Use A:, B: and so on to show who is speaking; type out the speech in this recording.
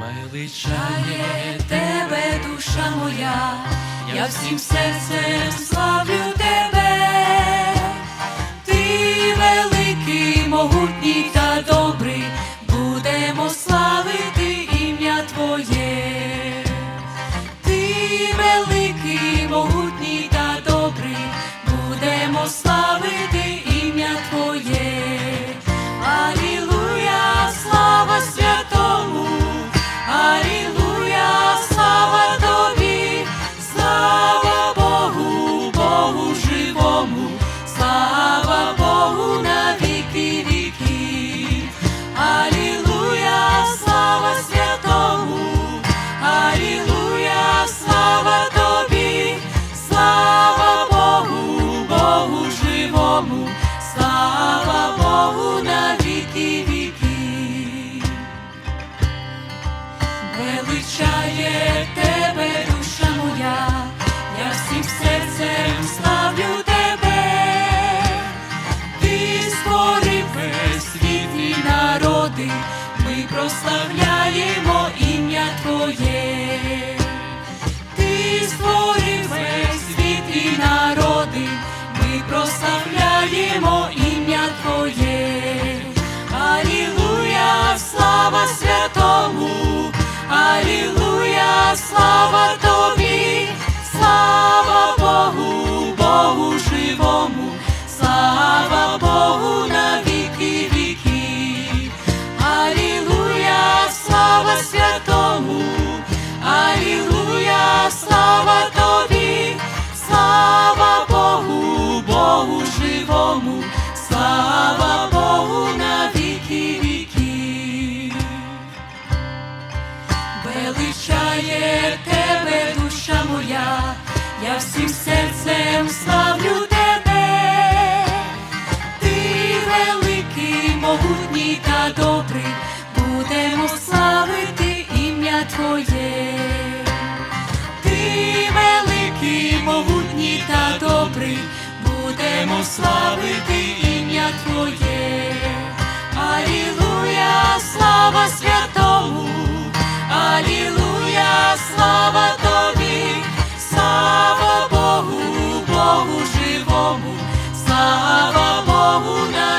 A: величає тебе, душа моя, я всім серцем славлю живому, слава Богу на віки віків. Алілуя, слава святому, Алілуя, слава тобі, слава Богу, Богу живому, слава Богу на віки віків. Величає тебе, всім серцем славлю тебе, ти великий, могутній та добрий, будемо славити ім'я Твоє. Ти великий, могутній та добрий, будемо славити ім'я Твоє. живому, слава Богу. нам.